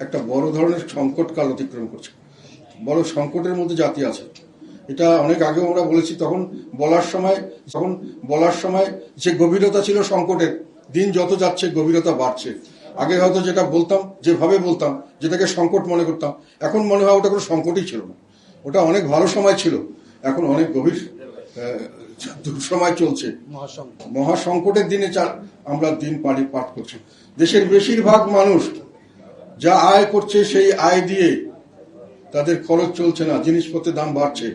একটা বড় ধরনের সংকট কাল অতিক্রম করছে। বড় সংকটের মধ্যে জাতি আছে। এটা অনেক আগেও আমরা বলেছি তখন বলার সময় তখন বলার সময় যে গভীরতা ছিল সংকটের দিন যত যাচ্ছে গভীরতা বাড়ছে। আগে হয়তো যেটা বলতাম যেভাবে বলতাম যেটাকে সংকট মনে করতাম এখন মনে হয় ওটা কোনো সংকটই ছিল না। ওটা অনেক ভালো সময় ছিল এখন অনেক গভীর আহ, দুঃসময় চলছে। মহা সংকটের দিনে আমরা দিন পাড়ি পাঠ করছি। দেশের বেশিরভাগ মানুষ যা আয় করছে সেই আয় দিয়ে তাদের খরচ চলছে না, জিনিসপত্রের দাম বাড়ছে।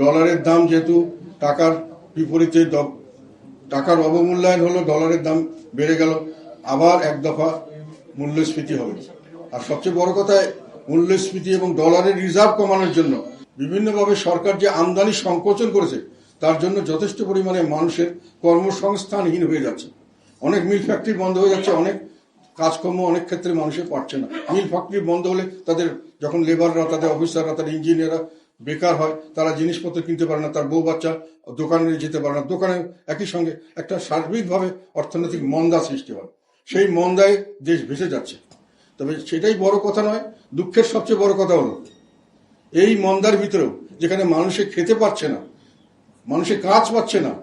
ডলারের দাম যেহেতু টাকার বিপরীতে টাকার অবমূল্যায়ন হলো, ডলারের দাম বেড়ে গেল, আবার এক দফা মূল্যস্ফীতি হবে। আর সবচেয়ে বড় কথা, মূল্যস্ফীতি এবং ডলারের রিজার্ভ কমানোর জন্য বিভিন্নভাবে সরকার যে আমদানি সংকোচন করেছে, তার জন্য যথেষ্ট পরিমাণে মানুষের কর্মসংস্থানহীন হয়ে যাচ্ছে। অনেক মিল ফ্যাক্টরি বন্ধ হয়ে যাচ্ছে, অনেক কাজকর্ম অনেক ক্ষেত্রে মানুষের পারছে না। মিল ফ্যাক্টরি বন্ধ হলে তাদের যখন লেবাররা তাদের অফিসাররা তাদের ইঞ্জিনিয়াররা বেকার হয়, তারা জিনিসপত্র কিনতে পারে না, তার বউ বাচ্চা দোকানে যেতে পারে না। দোকানে একই সঙ্গে একটা সার্বিকভাবে অর্থনৈতিক মন্দা সৃষ্টি হয়। সেই মন্দায় দেশ ভেসে যাচ্ছে। তবে সেটাই বড় কথা নয়, দুঃখের সবচেয়ে বড় কথা হলো, এই মন্দার ভিতরেও যেখানে মানুষে খেতে পারছে না, মানুষে কাজ পাচ্ছে না,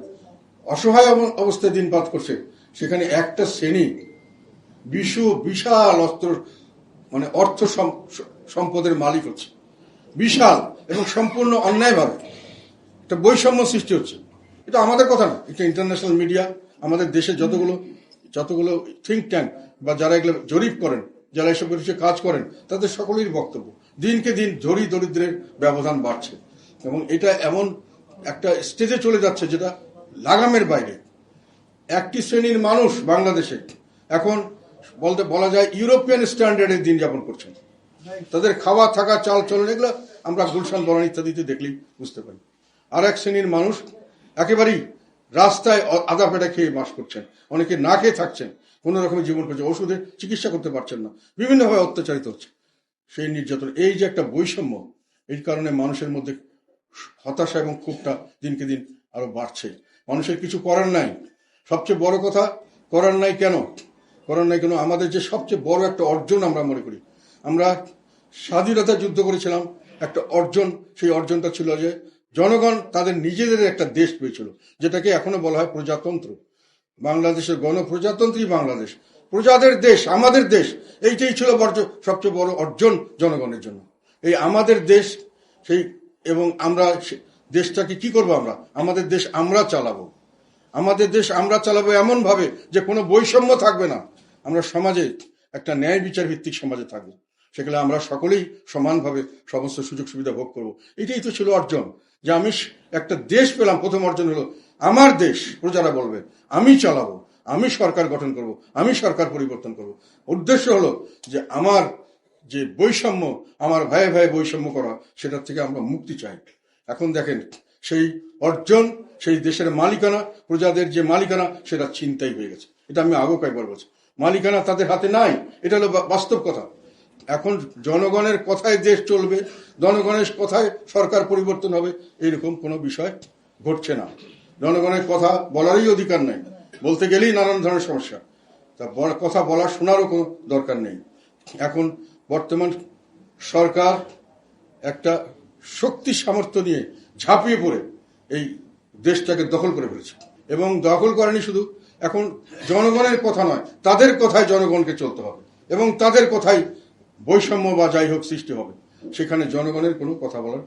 অসহায় অব- অবস্থায় দিনপাত করছে, সেখানে একটা শ্রেণি বিশ্ব বিশাল অস্ত্র মানে অর্থ সম্পদের মালিক হচ্ছে। বিশাল এবং সম্পূর্ণ অন্যায়ভাবে। একটা বৈষম্য সৃষ্টি হচ্ছে। এটা আমাদের কথা না। এটা ইন্টারন্যাশনাল মিডিয়া আমাদের দেশে যতগুলো যতগুলো থিঙ্ক ট্যাঙ্ক বা যারা এগুলো জরিপ করেন, যারা এসব বিষয়ে কাজ করেন, তাদের সকলেরই বক্তব্য। দিনকে দিন ধরি দরিদ্রের ব্যবধান বাড়ছে। এবং এটা এমন একটা স্টেজে চলে যাচ্ছে যেটা লাগামের বাইরে। একটি শ্রেণির মানুষ বাংলাদেশে এখন বলতে বলা যায় ইউরোপিয়ান স্ট্যান্ডার্ডের দিন যাপন করছেন। তাদের খাওয়া, থাকা, চাল, চলন এগুলো আমরা গুলশান বরান ইত্যাদিতে দেখলেই বুঝতে পারি। আর এক শ্রেণির মানুষ একেবারেই রাস্তায় আদা পেটা খেয়ে বাস করছেন। অনেকে না খেয়ে থাকছেন, কোনো রকমের জীবন করছে ওষুধে চিকিৎসা করতে পারছেন না। বিভিন্নভাবে অত্যাচারিত হচ্ছে সেই নির্যাতন। এই যে একটা বৈষম্য এই কারণে মানুষের মধ্যে হতাশা এবং ক্ষোভটা দিনকে দিন আরও বাড়ছে। মানুষের কিছু করার নাই। সবচেয়ে বড় কথা, করার নাই কেন? করার নাই কেন আমাদের যে সবচেয়ে বড় একটা অর্জন আমরা মনে করি। আমরা স্বাধীনতা যুদ্ধ করেছিলাম, একটা অর্জন, সেই অর্জনটা ছিল যে জনগণ তাদের নিজেদের একটা দেশ পেয়েছিল, যেটাকে এখনও বলা হয় প্রজাতন্ত্র। বাংলাদেশের গণপ্রজাতন্ত্রী বাংলাদেশ। প্রজাদের দেশ, আমাদের দেশ, এইটাই ছিল সবচেয়ে বড় অর্জন জনগণের জন্য। এই আমাদের দেশ, সেই এবং আমরা দেশটাকে কি করব আমরা? আমাদের দেশ আমরা চালাবো। আমাদের দেশ আমরা চালাবো এমন ভাবে যে কোনো বৈষম্য থাকবে না। আমরা সমাজে একটা ন্যায় বিচার ভিত্তিক সমাজে থাকব। সেখানে আমরা সকলেই সমানভাবে সমস্ত সুযোগ সুবিধা ভোগ করব। এটাই তো ছিল অর্জন। যে আমি একটা দেশ পেলাম, প্রথম অর্জন হলো আমার দেশ প্রজারা বলবে, আমি চালাবো, আমি সরকার গঠন করব, আমি সরকার পরিবর্তন করব। উদ্দেশ্য হলো যে আমার যে বৈষম্য, আমার ভয়ে ভয়ে বৈষম্য করা, সেটার থেকে আমরা মুক্তি চাই। এখন দেখেন সেই অর্জন, সেই দেশের মালিকানা, প্রজাদের যে মালিকানা, সেটা চিন্তাই হয়ে গেছে। এটা আমি আগেও কয়েকবার বলছি। মালিকানা তাদের হাতে নাই। এটা হলো বাস্তব কথা। এখন জনগণের কথায় দেশ চলবে, জনগণের কথায় সরকার পরিবর্তন হবে এরকম কোনো বিষয় ঘটছে না। জনগণের কথা বলারই অধিকার নেই। বলতে গেলেই নানান ধরনের সমস্যা। তা কথা বলা শোনারও কোনো দরকার নেই। এখন বর্তমান সরকার একটা শক্তি সামর্থ্য নিয়ে ঝাঁপিয়ে পড়ে এই দেশটাকে দখল করে ফেলেছে। এবং দখল করেনি শুধু, এখন জনগণের কথা নয়, তাদের কথায় জনগণকে চলতে হবে। এবং তাদের কথাই বৈষম্য বা যাই হোক সৃষ্টি হবে। সেখানে জনগণের কোনো কথা বলার